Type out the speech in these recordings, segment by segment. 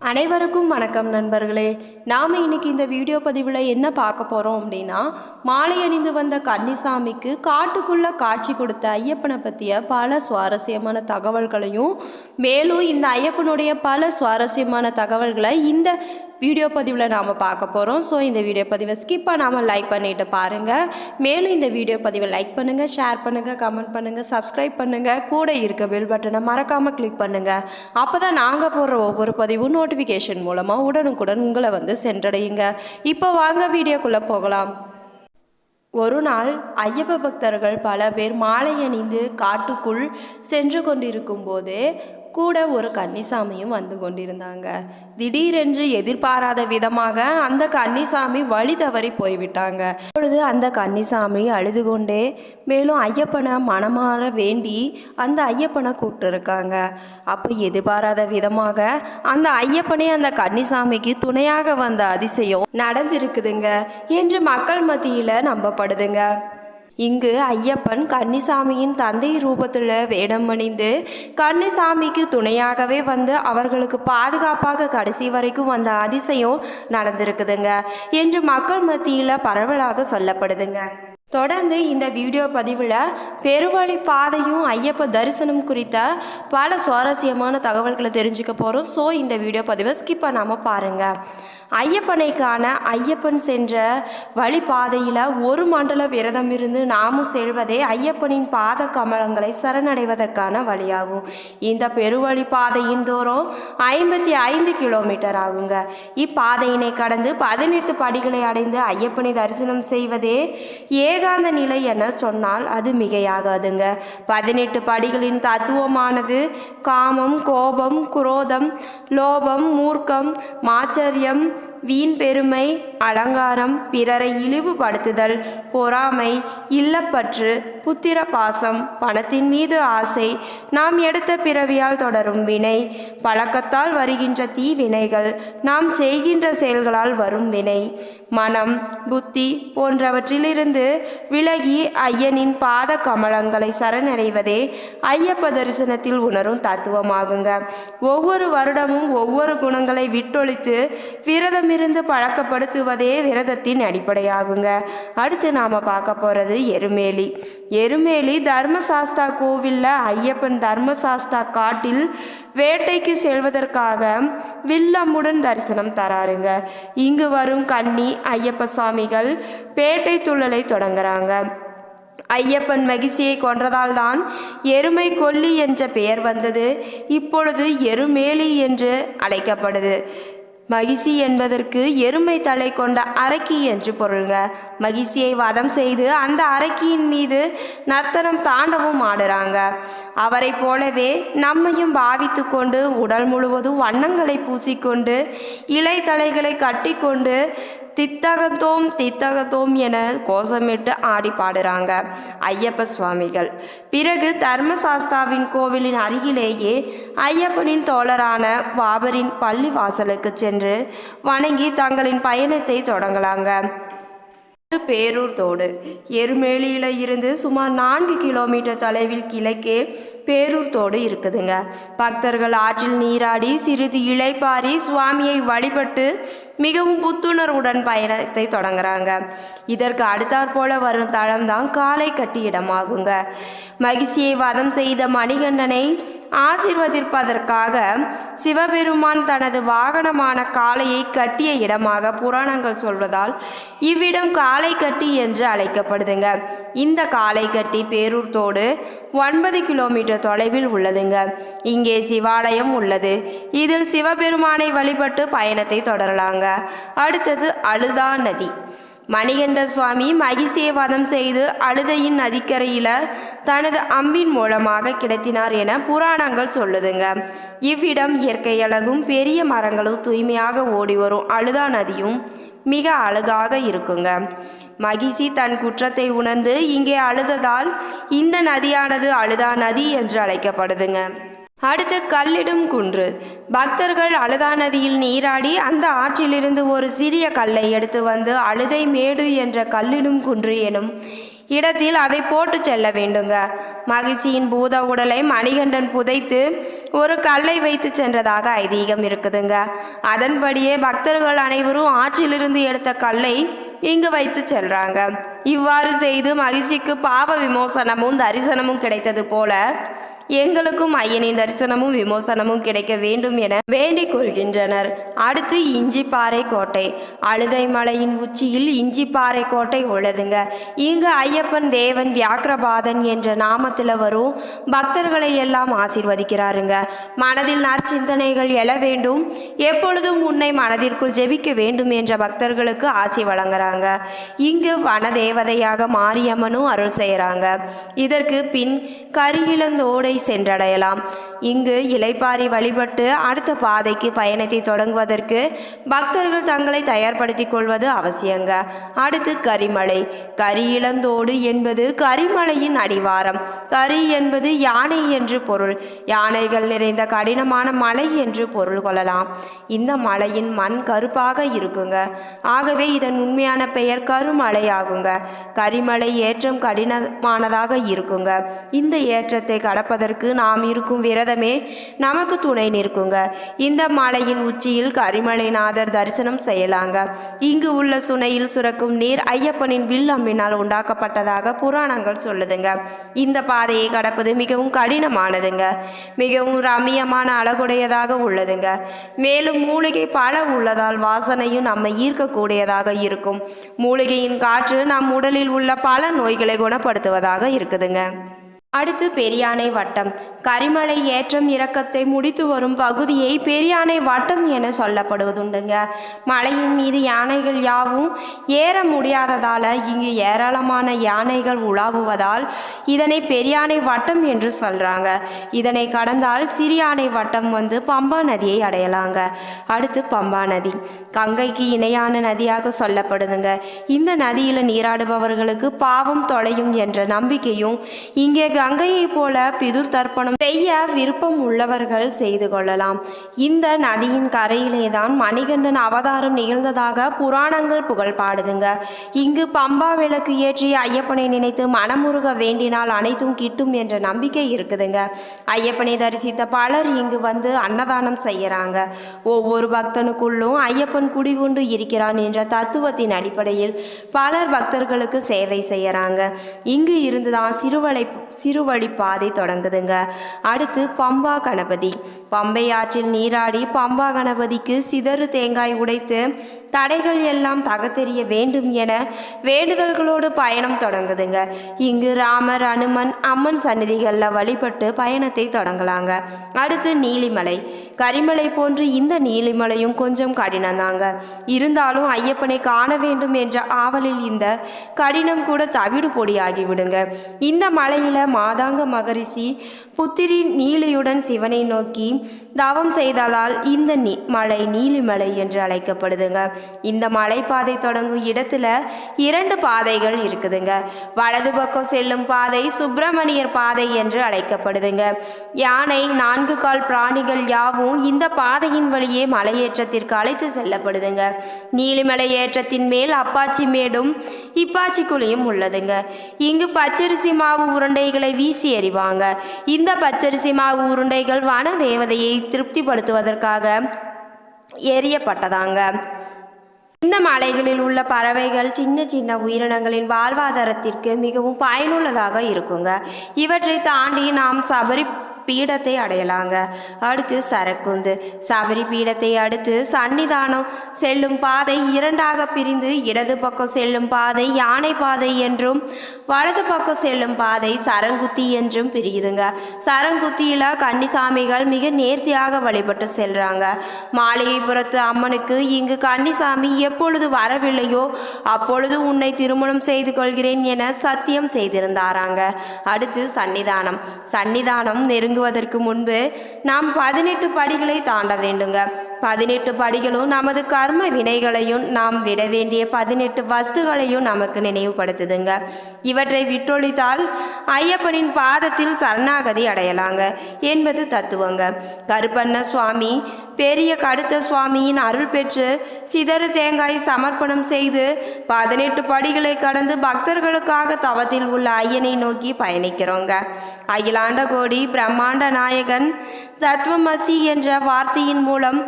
அனைவருக்கும் வணக்கம் நண்பர்களே. நாம் இன்னைக்கு இந்த வீடியோ பதிவில் என்ன பார்க்க போகிறோம் அப்படின்னா மாலை அணிந்து வந்த கன்னிசாமிக்கு காட்டுக்குள்ளே காட்சி கொடுத்த ஐயப்பனை பற்றிய பல சுவாரஸ்யமான தகவல்களையும் மேலும் இந்த ஐயப்பனுடைய பல சுவாரஸ்யமான தகவல்களை இந்த வீடியோ பதிவில் நாம் பார்க்க போகிறோம் ஸோ இந்த வீடியோ பதிவை ஸ்கிப் பண்ணாமல் லைக் பண்ணிவிட்டு பாருங்கள் மேலும் இந்த வீடியோ பதிவை லைக் பண்ணுங்கள் ஷேர் பண்ணுங்கள் கமெண்ட் பண்ணுங்கள் சப்ஸ்கிரைப் பண்ணுங்கள் கூட இருக்க பெல் பட்டனை மறக்காமல் கிளிக் பண்ணுங்கள் அப்போ தான் நாங்கள் போடுற ஒவ்வொரு பதிவும் நோட்டிஃபிகேஷன் மூலமாக உடனுக்குடன் உங்களை வந்து சென்றடையுங்க. இப்போ வாங்க வீடியோக்குள்ளே போகலாம். ஒரு நாள் ஐயப்ப பக்தர்கள் பல பேர் மாலை அணிந்து காட்டுக்குள் சென்று கொண்டிருக்கும் போது கூட ஒரு கன்னிசாமியும் வந்து கொண்டிருந்தாங்க. திடீரென்று எதிர்பாராத விதமாக அந்த கன்னிசாமி வழி தவறி போய்விட்டாங்க. அப்பொழுது அந்த கன்னிசாமி அழுது கொண்டே மேலும் ஐயப்பனை மனமாற வேண்டி அந்த ஐயப்பனை கூப்பிட்டு இருக்காங்க அப்போ எதிர்பாராத விதமாக அந்த ஐயப்பனே அந்த கன்னிசாமிக்கு துணையாக வந்த அதிசயம் நடந்திருக்குதுங்க என்று மக்கள் மத்தியில் நம்பப்படுதுங்க. இங்கு ஐயப்பன் கன்னிசாமியின் தந்தை ரூபத்தில் வேடமணிந்து கன்னிசாமிக்கு துணையாகவே வந்து அவர்களுக்கு பாதுகாப்பாக கடைசி வரைக்கும் வந்த அதிசயம் நடந்திருக்குதுங்க என்று மக்கள் மத்தியில் பரவலாக சொல்லப்படுதுங்க. தொடர்ந்து இந்த வீடியோ பதிவில் பெருவழி பாதையும் ஐயப்ப தரிசனம் குறித்த பல சுவாரஸ்யமான தகவல்களை தெரிஞ்சுக்க போகிறோம் ஸோ இந்த வீடியோ பதிவை ஸ்கிப் பண்ணாமல் பாருங்கள் ஐயப்பனை காண ஐயப்பன் சென்ற வழிபாதையில் ஒரு மண்டல விரதம் இருந்து நாமும் செல்வதே ஐயப்பனின் பாத கமலங்களை சரணடைவதற்கான வழியாகும். இந்த பெருவழி பாதையின் தூரம் ஐம்பத்தி ஐந்து கிலோமீட்டர் ஆகுங்க. இப்பாதையினை கடந்து பதினெட்டு படிகளை அடைந்து ஐயப்பனை தரிசனம் செய்வதே ஏ ஏகாந்த நிலை என சொன்னால் அது மிகையாகாதுங்க. பதினெட்டு படிகளின் தத்துவமானது காமம் கோபம் குரோதம் லோபம் மூர்க்கம் மாச்சரியம் வீண் பெருமை அலங்காரம் பிறரை இழிவுபடுத்துதல் பொறாமை இல்லப்பற்று புத்திர பாசம் பணத்தின் மீது ஆசை நாம் எடுத்த பிறவியால் தொடரும் வினை பழக்கத்தால் வருகின்ற தீவினைகள் நாம் செய்கின்ற செயல்களால் வரும் வினை. மனம் புத்தி போன்றவற்றிலிருந்து விலகி ஐயனின் பாத கமலங்களை சரணடைவதே ஐயப்ப தரிசனத்தில் உணரும் தத்துவமாகுங்க. ஒவ்வொரு வருடமும் ஒவ்வொரு குணங்களை விட்டொழித்து விரதமிருந்து பழக்கப்படுத்துவதே விரதத்தின் அடிப்படையாகுங்க. அடுத்து நாம் பார்க்க போகிறது எருமேலி. எருமேலி தர்மசாஸ்தா கோவிலில் ஐயப்பன் தர்மசாஸ்தா காட்டில் வேட்டைக்கு செல்வதற்காக வில்லமுடன் தரிசனம் தராருங்க. இங்கு வரும் கன்னி ஐயப்ப சுவாமிகள் பேட்டை துள்ளலை தொடங்குறாங்க. ஐயப்பன் மகிழ்ச்சியை கொன்றதால் தான் எருமை கொல்லி என்ற பெயர் வந்தது. இப்பொழுது எருமேலி என்று அழைக்கப்படுது. மகிழ்ச்சி என்பதற்கு எருமை தலை கொண்ட அரக்கி என்று பொருள்க. மகிழ்ச்சியை வதம் செய்து அந்த அரக்கியின் மீது நர்த்தனம் தாண்டவும் ஆடுறாங்க. அவரை போலவே நம்மையும் பாவித்து கொண்டு உடல் முழுவதும் வண்ணங்களை பூசிக்கொண்டு இலை தலைகளை கட்டிக்கொண்டு தித்தகத்தோம் தித்தகத்தோம் என கோஷமிட்டு ஆடி பாடுறாங்க ஐயப்ப சுவாமிகள். பிறகு தர்மசாஸ்தாவின் கோவிலின் அருகிலேயே ஐயப்பனின் தோழரான வாபரின் பள்ளி வாசலுக்கு சென்று வணங்கி தங்களின் பயணத்தை தொடங்கலாங்க. பேரூர் தோடு. எருமேலியில் இருந்து சுமார் நான்கு கிலோமீட்டர் தொலைவில் கிழக்கே பேரூர் தோடு இருக்குதுங்க. பக்தர்கள் ஆற்றில் நீராடி சிறிது இளைப்பாரி சுவாமியை வழிபட்டு மிகவும் புத்துணர்வுடன் பயணத்தை தொடங்குறாங்க. இதற்கு அடுத்தாற்போல வரும் தளம்தான் காலை கட்டி இடமாகுங்க மகிழ்ச்சியை வதம் செய்த மணிகண்டனை ஆசிர்வதிப்பதற்காக சிவபெருமான் தனது வாகனமான காளையை கட்டிய இடமாக புராணங்கள் சொல்வதால் இவ்விடம் காளை கட்டி என்று அழைக்கப்படுதுங்க. இந்த காளை கட்டி பேரூர் தோடு ஒன்பது கிலோமீட்டர் தொலைவில் உள்ளதுங்க. இங்கே சிவாலயம் உள்ளது. இதில் சிவபெருமானை வழிபட்டு பயணத்தை தொடரலாங்க. அடுத்தது அழுதா நதி. மணிகண்ட சுவாமி மகிசேவாதம் செய்து அழுதையின் நதிக்கரையில் தனது அம்பின் மூலமாக கிடைத்தினார் என புராணங்கள் சொல்லுதுங்க. இவ்விடம் இயற்கை அழகும் பெரிய மரங்களும் தூய்மையாக ஓடி வரும் அழுதா நதியும் மிக அழகாக இருக்குங்க. மகிஷி தன் குற்றத்தை உணர்ந்து இங்கே அழுததால் இந்த நதியானது அழுதா நதி என்று அழைக்கப்படுதுங்க. அடுத்து கல்லிடும் குன்று. பக்தர்கள் அழுதா நதியில் நீராடி அந்த ஆற்றிலிருந்து ஒரு சிறிய கல்லை எடுத்து வந்து அழுதை மேடு என்ற கல்லிடும் குன்று எனும் இடத்தில் அதை போட்டு செல்ல வேண்டுங்க. மகிழ்ச்சியின் பூத உடலை மணிகண்டன் புதைத்து ஒரு கல்லை வைத்து சென்றதாக ஐதீகம் இருக்குதுங்க. அதன்படியே பக்தர்கள் அனைவரும் ஆற்றிலிருந்து எடுத்த கல்லை இங்கு வைத்து செல்றாங்க. இவ்வாறு செய்து மகிழ்ச்சிக்கு பாவ விமோசனமும் தரிசனமும் கிடைத்தது போல எங்களுக்கும் ஐயனின் தரிசனமும் விமோசனமும் கிடைக்க வேண்டும் என வேண்டிக் கொள்கின்றனர். அடுத்து இஞ்சிப்பாறை கோட்டை. அழுதை மலையின் உச்சியில் இஞ்சிப்பாறை கோட்டை உள்ளதுங்க இங்கு ஐயப்பன் தேவன் வியாக்கிரபாதன் என்ற நாமத்தில் வரும் பக்தர்களை எல்லாம் ஆசீர்வதிக்கிறாருங்க. மனதில் நற்சிந்தனைகள் எழ வேண்டும். எப்பொழுதும் உன்னை மனதிற்குள் ஜெபிக்க வேண்டும் என்ற பக்தர்களுக்கு ஆசி வழங்குறாங்க. இங்கு வனதேவதையாக மாரியம்மனும் அருள் செய்கிறாங்க இதற்கு பின் கருகிழந்தோடை சென்றடையலாம். இங்கு இலைப்பாரி வழிபட்டு அடுத்த பாதைக்கு பயணத்தை தொடங்குவதற்கு பக்தர்கள் தங்களை தயார்படுத்திக் கொள்வது அவசியங்க. அடுத்து கரிமலை. கரியிழந்தோடு என்பது கரிமலையின் அடிவாரம். கரி என்பது யானை என்று பொருள். யானைகள் நிறைந்த கடினமான மலை என்று பொருள் கொள்ளலாம். இந்த மலையின் மண் கருப்பாக இருக்குங்க. ஆகவே இதன் உண்மையான பெயர் கருமலை ஆகுங்க கரிமலை ஏற்றம் கடினமானதாக இருக்குங்க. இந்த ஏற்றத்தை கடப்பதற்கு நாம் இருக்கும் விரதமே நமக்கு துணை நிற்குங்க. இந்த மலையின் உச்சியில் கரிமலைநாதர் தரிசனம் செய்யலாங்க. இங்கு உள்ள சுனையில் சுரக்கும் நீர் ஐயப்பனின் வில் அம்பினால் உண்டாக்கப்பட்டதாக புராணங்கள் சொல்லுதுங்க. இந்த பாதையை கடப்பது மிகவும் கடினமானதுங்க. மிகவும் ரம்மியமான அழகுடையதாக உள்ளதுங்க. மேலும் மூலிகை பல உள்ளதால் வாசனையும் நம்மை ஈர்க்கக்கூடியதாக இருக்கும். மூலிகையின் காற்று நம் உடலில் உள்ள பல நோய்களை குணப்படுத்துவதாக இருக்குதுங்க. அடுத்து பெரியானை வட்டம். கரிமலை ஏற்றம் இறக்கத்தை முடித்து வரும் பகுதியை பெரியானை வட்டம் என சொல்லப்படுவதுண்டுங்க. மலையின் மீது யானைகள் யாவும் ஏற முடியாததால் இங்கு ஏராளமான யானைகள் உலாவுவதால் இதனை பெரியானை வட்டம் என்று சொல்கிறாங்க இதனை கடந்தால் சிறியானை வட்டம் வந்து பம்பா நதியை அடையலாங்க. அடுத்து பம்பா நதி. கங்கைக்கு இணையான நதியாக சொல்லப்படுதுங்க. இந்த நதியில் நீராடுபவர்களுக்கு பாவம் தொலையும் என்ற நம்பிக்கையும் இங்கே கங்கையைப் போல பிதுர் தர்ப்பணம் செய்ய விருப்பம் உள்ளவர்கள் செய்து கொள்ளலாம். இந்த நதியின் கரையிலே தான் மணிகண்டன் அவதாரம் நிகழ்ந்ததாக புராணங்கள் புகழ் பாடுதுங்க. இங்கு பம்பா விளக்கு ஏற்றி ஐயப்பனை நினைத்து மனமுருக வேண்டினால் அனைத்தும் கிட்டும் என்ற நம்பிக்கை இருக்குதுங்க. ஐயப்பனை தரிசித்த பலர் இங்கு வந்து அன்னதானம் செய்யறாங்க. ஒவ்வொரு பக்தனுக்குள்ளும் ஐயப்பன் குடிகொண்டு இருக்கிறான் என்ற தத்துவத்தின் அடிப்படையில் பலர் பக்தர்களுக்கு சேவை செய்யறாங்க. இங்கு இருந்துதான் சிறுவலை சிறுவழி பாதை தொடங்குதுங்க. அடுத்து பம்பா கணபதி. பம்பை ஆற்றில் நீராடி பம்பா கணபதிக்கு சிதறு தேங்காய் உடைத்து தடைகள் எல்லாம் தகத்தெறிய வேண்டும் என வேண்டுதல்களோடு பயணம் தொடங்குதுங்க. இங்கு ராமர் அனுமன் அம்மன் சந்நிதிகளில் வழிபட்டு பயணத்தை தொடங்கலாங்க. அடுத்து நீலிமலை. கரிமலை போன்று இந்த நீலிமலையும் கொஞ்சம் கடினம்தாங்க இருந்தாலும் ஐயப்பனை காண வேண்டும் என்ற ஆவலில் இந்த கடினம் கூட தவிடு பொடியாகிவிடுங்க இந்த இந்த மலையில மாதாங்க மகரிஷி புத்திரி நீலியுடன் சிவனை நோக்கி தவம் செய்ததால் இந்த நீ மலை நீலிமலை என்று அழைக்கப்படுதுங்க. இந்த மலைப்பாதை தொடங்கும் இடத்துல இரண்டு பாதைகள் இருக்குதுங்க. வலது பக்கம் செல்லும் பாதை சுப்பிரமணியர் பாதை என்று அழைக்கப்படுதுங்க. யானை நான்கு கால் பிராணிகள் யாவும் இந்த பாதையின் வழியே மலையேற்றத்திற்கு அழைத்து செல்லப்படுதுங்க. நீலிமலை ஏற்றத்தின் மேல் அப்பாச்சி மேடும் இப்பாச்சி குழியும் உள்ளதுங்க. இங்கு பச்சரிசி மாவு உருண்டைகளை வீசி எறிவாங்க. இந்த இந்த பச்சரிசி மாவு உருண்டைகள் வன தேவதையை திருப்திப்படுத்துவதற்காக எரியப்பட்டதாங்க. இந்த மலைகளில் உள்ள பறவைகள் சின்ன சின்ன உயிரினங்களின் வாழ்வாதாரத்திற்கு மிகவும் பயனுள்ளதாக இருக்குங்க. இவற்றை தாண்டி நாம் சபரி பீடத்தை அடையலாங்க. அடுத்து சரக்குந்து. சபரி பீடத்தை அடுத்து சன்னிதானம். செல்லும் பாதை இரண்டாக பிரிந்து இடது பக்கம் செல்லும் பாதை யானை பாதை என்றும் வலது பக்கம் செல்லும் பாதை சரங்குத்தி என்றும் பிரியுதுங்க. சரங்குத்தியில் கன்னிசாமிகள் மிக நேர்த்தியாக வழிபட்டு செல்றாங்க. மாளிகைபுரத்து அம்மனுக்கு இங்கு கன்னிசாமி எப்பொழுது வரவில்லையோ அப்பொழுது உன்னை திருமணம் செய்து கொள்கிறேன் என சத்தியம் செய்திருந்தாராங்க. அடுத்து சன்னிதானம். சன்னிதானம் இறங்குவதற்கு முன்பு நாம் பதினெட்டு படிகளை தாண்ட வேண்டுங்க. பதினெட்டு படிகளும் நமது கர்ம வினைகளையும் நாம் விட வேண்டிய பதினெட்டு வஸ்துகளையும் நமக்கு நினைவுபடுத்துதுங்க. இவற்றை விட்டொழித்தால் ஐயப்பனின் பாதத்தில் சரணாகதி அடையலாங்க என்பது தத்துவங்க. கருப்பண்ண சுவாமி பெரிய கடுத்த சுவாமியின் அருள் பெற்று சிதறு தேங்காய் சமர்ப்பணம் செய்து பதினெட்டு படிகளை கடந்து பக்தர்களுக்காக தவத்தில் உள்ள ஐயனை நோக்கி பயணிக்கிறோங்க. அகிலாண்ட கோடி பிரம்மாண்ட நாயகன் தத்வமசி என்ற வார்த்தையின் மூலம்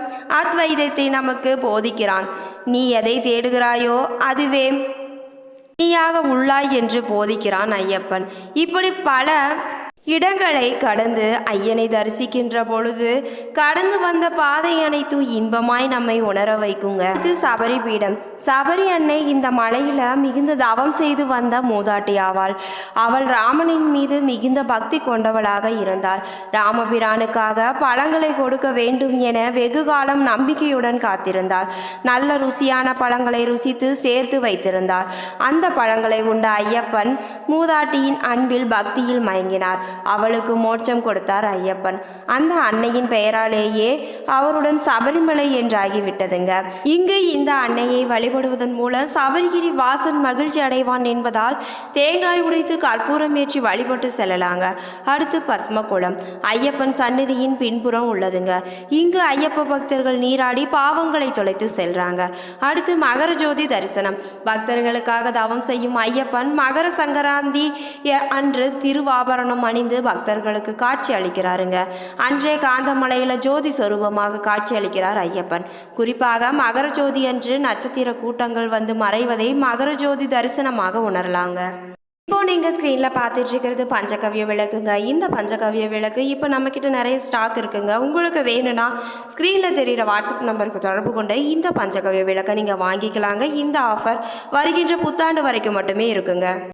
அத்வைதத்தை நமக்கு போதிக்கிறான். நீ எதை தேடுகிறாயோ அதுவே நீயாக உள்ளாய் என்று போதிக்கிறான் ஐயப்பன். இப்படி பல இடங்களை கடந்து ஐயனை தரிசிக்கின்ற பொழுது கடந்து வந்த பாதை அனைத்தும் இன்பமாய் நம்மை உணர வைக்குங்க. இது சபரி பீடம். சபரி அன்னை இந்த மலையில மிகுந்த தவம் செய்து வந்த மூதாட்டி ஆவாள். அவள் ராமனின் மீது மிகுந்த பக்தி கொண்டவளாக இருந்தாள். ராமபிரானுக்காக பழங்களை கொடுக்க வேண்டும் என வெகு காலம் நம்பிக்கையுடன் காத்திருந்தாள். நல்ல ருசியான பழங்களை ருசித்து சேர்த்து வைத்திருந்தாள். அந்த பழங்களை உண்ட ஐயப்பன் மூதாட்டியின் அன்பில் பக்தியில் மயங்கினார். அவளுக்கு மோட்சம் கொடுத்தார் ஐயப்பன். அந்த அன்னையின் பெயராலேயே அவருடன் சபரிமலை என்றாகிவிட்டதுங்க. இங்கு இந்த அன்னையை வழிபடுவதன் மூலம் சபரிகிரி வாசன் மகிழ்ச்சி அடைவான் என்பதால் தேங்காய் உடைத்து கற்பூரம் ஏற்றி வழிபட்டு செல்லலாங்க. அடுத்து பஸ்மகுளம். ஐயப்பன் சந்நிதியின் பின்புறம் உள்ளதுங்க. இங்கு ஐயப்ப பக்தர்கள் நீராடி பாவங்களை தொலைத்து செல்றாங்க. அடுத்து மகர ஜோதி தரிசனம். பக்தர்களுக்காக தவம் செய்யும் ஐயப்பன் மகர சங்கராந்தி அன்று திருவாபரணம் அணிந்து பக்தர்களுக்கு காட்சி அளிக்கிறாருங்க. அன்றே காந்தமலையில் ஜோதி சொரூபமாக காட்சி அளிக்கிறார் ஐயப்பன். குறிப்பாக மகர ஜோதி அன்று நட்சத்திர கூட்டங்கள் வந்து மறைவதை மகர ஜோதி தரிசனமாக உணரலாங்க. இப்போ நீங்கள் ஸ்க்ரீனில் பார்த்துட்டு இருக்கிறது பஞ்சகவ்ய விளக்குங்க. இந்த பஞ்சகவ்ய விளக்கு இப்போ நம்மக்கிட்ட நிறைய ஸ்டாக் இருக்குங்க. உங்களுக்கு வேணும்னா ஸ்க்ரீனில் தெரிகிற வாட்ஸ்அப் நம்பருக்கு தொடர்பு கொண்டு இந்த பஞ்சகவ்ய விளக்கை நீங்கள் வாங்கிக்கலாங்க. இந்த ஆஃபர் வருகின்ற புத்தாண்டு வரைக்கும் மட்டுமே இருக்குங்க.